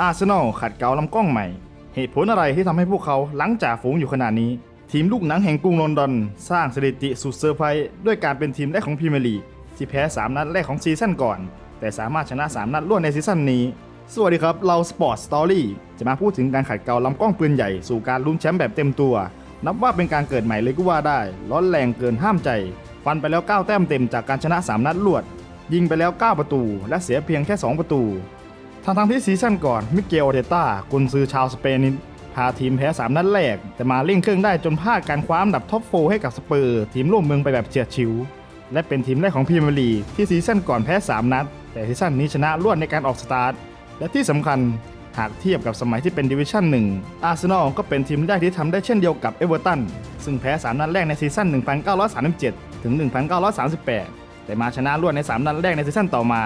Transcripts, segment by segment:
อาร์เซนอลขัดเกลาลำกล้องใหม่ เหตุผลอะไรที่ทำให้พวกเขาหลังจากฝูงอยู่ขนาดนี้ ทีมลูกหนังแห่งกรุงลอนดอน สร้างสถิติสุดเซอร์ไพรส์ด้วยการเป็นทีมแรกของพรีเมียร์ลีกที่แพ้ 3 นัดแรกของซีซั่นก่อน แต่สามารถชนะ 3 นัดรวดในซีซั่นนี้ สวัสดีครับ เราสปอร์ตสตอรี่จะมาพูดถึงการขัดเกลาลำกล้องปืนใหญ่สู่การลุ้นแชมป์แบบเต็มตัว นับว่าเป็นการเกิดใหม่เลยก็ว่าได้ ร้อนแรงเกินห้ามใจ ฟันไปแล้ว 9 แต้มเต็มจากการชนะ 3 นัดรวด ยิงไปแล้ว 9 ประตู และเสียเพียงแค่ 2 ประตู ทั้งทั้งที่ซีซั่นก่อนมิเกลเดต้ากุนซือชาวสเปนพาทีมแพ้ 3 นัดแรก แต่มาเร่งเครื่องได้จนพลาดการคว้าอันดับท็อปโฟให้กับสเปอร์ทีมร่วมเมืองไปแบบเฉียดฉิว และเป็นทีมแรกของพรีเมียร์ลีกที่ซีซั่นก่อนแพ้ 3 นัด แต่ซีซั่นนี้ชนะรวดในการออกสตาร์ท และที่สำคัญหากเทียบกับสมัยที่เป็นดิวิชั่นหนึ่งอาร์เซนอลก็เป็นทีมแรกที่ทำได้เช่นเดียวกับเอเวอร์ตันซึ่งแพ้ 3 นัดแรกในซีซั่น 1937 ถึง 1938 แต่มาชนะรวดใน 3 นัดแรกในซีซั่นต่อมา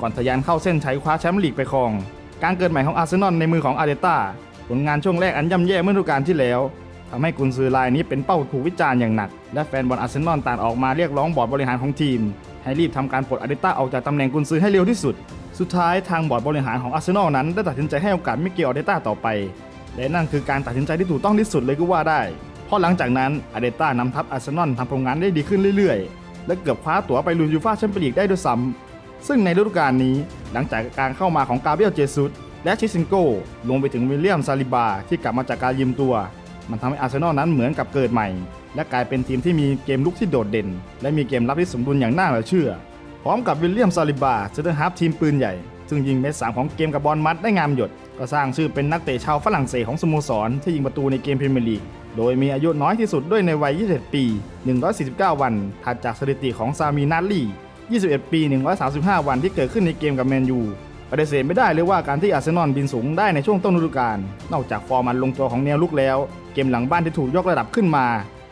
ก่อนทะยานเข้าเส้นชัยคว้าแชมป์ลีกไปครอง การเกิดใหม่ของอาร์เซนอลในมือของอาร์เตต้าผลงานช่วงแรกอันย่ำแย่เมื่อฤดูกาลที่แล้วทำให้กุนซือรายนี้เป็นเป้าถูกวิจารณ์อย่างหนัก และแฟนบอลอาร์เซนอลต่างออกมาเรียกร้องบอร์ดบริหารของทีม ให้รีบทำการปลดอาร์เตต้าออกจากตำแหน่งกุนซือให้เร็วที่สุด สุดท้ายทางบอร์ดบริหารของอาร์เซนอลนั้นได้ตัดสินใจให้โอกาสมิเกลอาร์เตต้าต่อไป และนั่นคือการตัดสินใจที่ถูกต้องที่สุดเลยก็ว่าได้เพราะหลังจากนั้นอาร์เตต้านำทัพอาร์เซนอลทำผลงานได้ดีขึ้นเรื่อยๆ และเกือบคว้าตั๋วไปลุยยูฟ่าแชมเปี้ยนลีกได้ด้วยซ้ำ ซึ่งในฤดูกาลนี้หลังจากการเข้ามาของกาเบรียลเจซุสและชิซินโก้ลงไปถึงวิลเลียมซาลิบาที่กลับมาจากการยืมตัว มันทำให้อาร์เซนอลนั้นเหมือนกับเกิดใหม่ และกลายเป็นทีมที่มีเกมลุกที่โดดเด่น และมีเกมรับที่สมดุลอย่างน่าเหลือเชื่อ พร้อมกับวิลเลียมซาลิบาเซนเตอร์ฮาร์ฟทีมปืนใหญ่ ซึ่งยิงเม็ดสามของเกมกับบอลมัดได้งามหยด ก็สร้างชื่อเป็นนักเตะชาวฝรั่งเศสของสโมสรที่ยิงประตูในเกมพรีเมียร์ลีกโดยมีอายุน้อยที่สุดด้วยในวัย21ปี 149 วันถัดจากสถิติของซามีนาลี 21 ปี 135 วันที่เกิดขึ้นในเกมกับแมนยูปฏิเสธไม่ได้เลยว่าการที่อาร์เซนอลบินสูงได้ในช่วงต้นฤดูกาลนอกจากฟอร์มันลงตัวของแนวลุกแล้ว เกมหลังบ้านที่ถูกยกระดับขึ้นมา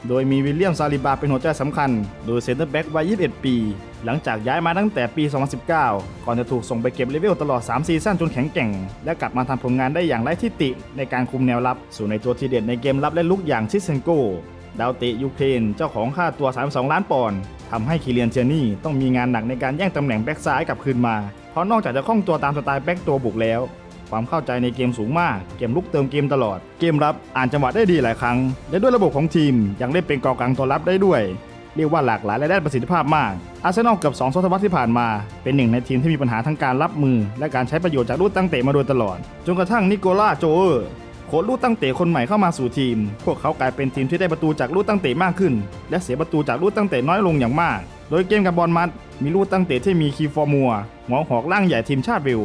โดยมีวิลเลียมซาลิบาเป็นหัวใจสำคัญ โดยเซนเตอร์แบ็กวัย 21 ปี หลังจากย้ายมาตั้งแต่ปี 2019 ก่อนจะถูกส่งไปเก็บเลเวลตลอด 3 ซีซั่นจนแข็งแกร่ง และกลับมาทำผลงานได้อย่างไร้ที่ติในการคุมแนวรับส่วนในตัวทีเด็ดในเกมรับและลุกอย่างชิเซนโกดาวเตะยูเครนเจ้าของค่าตัว 32 ล้านปอนด์ ทำให้คิเลียนเจนี่ต้องมีงานหนักในการแย่งตำแหน่งแบ็กซ้ายกลับคืนมา เพราะนอกจากจะคล่องตัวตามสไตล์แบ็กตัวบุกแล้ว ความเข้าใจในเกมสูงมาก เกมลุกเติมเกมตลอด เกมรับอ่านจังหวะได้ดีหลายครั้ง และด้วยระบบของทีมยังได้เป็นกองกลางตัวรับได้ด้วย เรียกว่าหลากหลายและได้ประสิทธิภาพมาก อาร์เซนอลเกือบ2ทศวรรษที่ผ่านมา เป็นหนึ่งในทีมที่มีปัญหาทั้งการรับมือ และการใช้ประโยชน์จากลูกตั้งเตะมาโดยตลอด จนกระทั่งนิโคล่าโจเออร์ โค้ชลูกตั้งเตะคนใหม่เข้ามาสู่ทีม พวกเขากลายเป็นทีมที่ได้ประตูจากลูกตั้งเตะมากขึ้น และเสียประตูจากลูกตั้งเตะน้อยลงอย่างมาก โดยเกมกับบอลมัด มีลูกตั้งเตะที่มีคีฟอร์มัวหัวหอกล่างใหญ่ทีมชาติเวล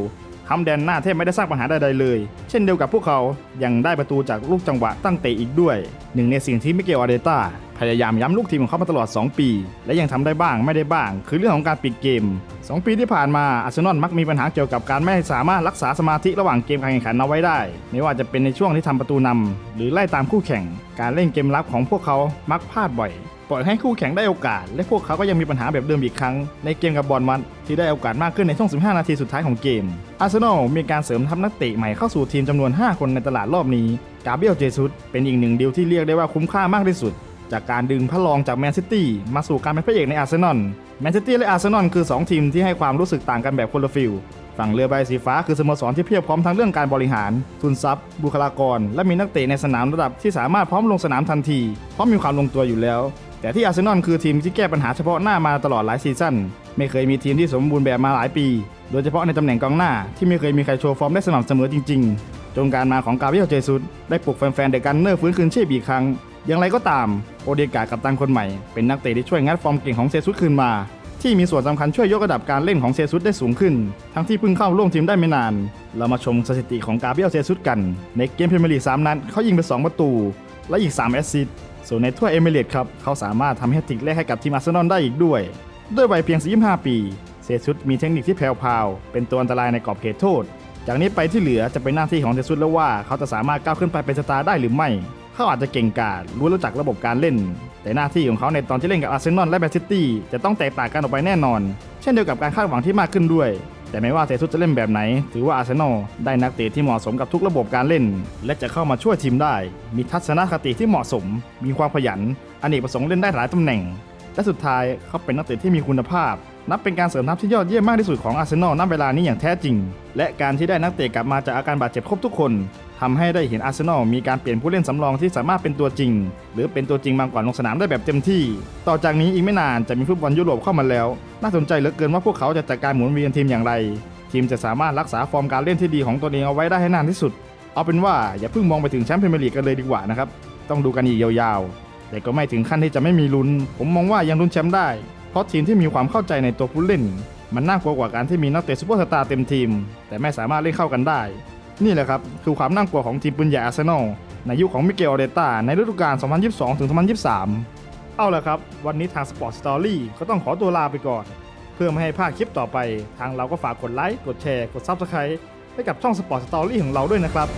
คำแดนหน้าแทบไม่ได้สร้างปัญหาใดๆเลย เช่นเดียวกับพวกเขายังได้ประตูจากลูกจังหวะตั้งเตะอีกด้วย หนึ่งในสิ่งที่มิเกลอาเดต้าพยายามย้ำลูกทีมของเขามาตลอด 2 ปี และยังทำได้บ้างไม่ได้บ้าง คือเรื่องของการปิดเกม 2 ปีที่ผ่านมาอาร์เซนอลมักมีปัญหาเกี่ยวกับการไม่สามารถรักษาสมาธิระหว่างเกมการแข่งขันเอาไว้ได้ ไม่ว่าจะเป็นในช่วงที่ทำประตูนำหรือไล่ตามคู่แข่ง การเล่นเกมรับของพวกเขามักพลาดบ่อยปล่อยให้คู่แข่งได้โอกาส และพวกเขาก็ยังมีปัญหาแบบเดิมอีกครั้ง ในเกมกับบอลมัดที่ได้โอกาสมากขึ้นในช่วง 15 นาทีสุดท้ายของเกม อาร์เซนอลมีการเสริมทัพนักเตะใหม่เข้าสู่ทีมจำนวน 5 คนในตลาดรอบนี้ กาเบรียล เจซุสเป็นอีกหนึ่งดีลที่เรียกได้ว่าคุ้มค่ามากที่สุด จากการดึงพระรองจากแมนซิตี้มาสู่การเป็นพระเอกในอาร์เซนอล แมนซิตี้และอาร์เซนอลคือ 2 ทีมที่ให้ความรู้สึกต่างกันแบบคนละฟิล ฝั่งเรือใบสีฟ้าคือสโมสรที่เพียบพร้อมทั้งเรื่องการบริหาร ทุนทรัพย์ บุคลากร และมีนักเตะในสนามระดับที่สามารถพร้อมลงสนามทันที เพราะมีความลงตัวอยู่แล้ว แต่ที่อาร์เซนอลคือทีมที่แก้ปัญหาเฉพาะหน้ามาตลอดหลายซีซั่น ไม่เคยมีทีมที่สมบูรณ์แบบมาหลายปี โดยเฉพาะในตำแหน่งกองหน้าที่ไม่เคยมีใครโชว์ฟอร์มได้สม่ำเสมอจริง ๆ จนการมาของกาเบรียลเจซุสได้ปลุกแฟนๆเดอะกันเนอร์ฟื้นคืนชีพอีกครั้ง อย่างไรก็ตามโอเดกากับตันคนใหม่เป็นนักเตะที่ช่วยงัดฟอร์มเก่งของเซซุสคืนมา ที่มีส่วนสำคัญช่วยยกระดับการเล่นของเซซุสได้สูงขึ้น ทั้งที่เพิ่งเข้าร่วมทีมได้ไม่นาน เรามาชมสถิติของกาเบียลเซซุสกัน ในเกมพรีเมียร์ลีก3นัดเขายิงไป 2 ประตู และอีก 3 แอสซิสต์ส่วนในถ้วเอเมเรตส์ครับเขาสามารถทำแฮตทริกแรกให้กับทีมอาร์เซนอลได้อีกด้วย ด้วยวัยเพียง 45 ปีเซซุสมีเทคนิคที่แผ่วๆเป็นตัวอันตรายในกรอบเขตโทษ จากนี้ไปที่เหลือจะเป็นหน้าที่ของเซซุสแล้วว่าเขาจะสามารถก้าวขึ้นไปเป็นสตาร์ได้หรือไม่ เขาอาจจะเก่งกาจรู้รู้จักระบบการเล่น แต่หน้าที่ของเขาในตอนที่เล่นกับอาร์เซนอลและแมนซิตี้จะต้องแตกต่างกันออกไปแน่นอน เช่นเดียวกับการคาดหวังที่มากขึ้นด้วย แต่ไม่ว่าเซซุสจะเล่นแบบไหน ถือว่าอาร์เซนอลได้นักเตะที่เหมาะสมกับทุกระบบการเล่น และจะเข้ามาช่วยทีมได้ มีทัศนคติที่เหมาะสม มีความขยันอเนกประสงค์เล่นได้หลายตำแหน่ง และสุดท้ายเขาเป็นนักเตะที่มีคุณภาพนับเป็นการเสริมทัพที่ยอดเยี่ยมมากที่สุดของอาร์เซนอลณเวลานี้อย่างแท้จริง และการที่ได้นักเตะกลับมาจากอาการบาดเจ็บครบทุกคน ทำให้ได้เห็นอาร์เซนอลมีการเปลี่ยนผู้เล่นสำรองที่สามารถเป็นตัวจริง หรือเป็นตัวจริงบากว่าลงสนามได้แบบเต็มที่ ต่อจากนี้อีกไม่นานจะมีฟุตบอลยุโรปเข้ามาแล้ว น่าสนใจเหลือเกินว่าพวกเขาจะจัดการหมุนเวียนทีมอย่างไร ทีมจะสามารถรักษาฟอร์มการเล่นที่ดีของตัวเองเอาไว้ได้ให้นานที่สุด เอาเป็นว่าอย่าเพิ่งมองไปถึงแชมป์พรีเมียร์ลีกกันเลยดีกว่านะครับต้องดูกันอีกยาวๆ แต่ก็ไม่ถึงขั้นที่จะไม่มีลุ้น ผมมองว่ายังลุ้นแชมป์ได้ เพราะทีมที่มีความเข้าใจในตัวผู้เล่น มันน่ากลัวกว่าการที่มีนักเตะซูเปอร์สตาร์เต็มทีม แต่ไม่สามารถเล่นเข้ากันได้ นี่แหละครับคือความน่ากลัวของทีมปืนใหญ่อาร์เซนอลในยุคของมิเกลออเดต้าในฤดูกาล 2022 ถึง 2023 เอาละครับ วันนี้ทาง Sport Story ก็ต้องขอตัวลาไปก่อน เพื่อไม่ให้พลาดคลิปต่อไป ทางเราก็ฝากกดไลค์ กดแชร์ กด Subscribe ให้กับช่อง Sport Story ของเราด้วยนะครับ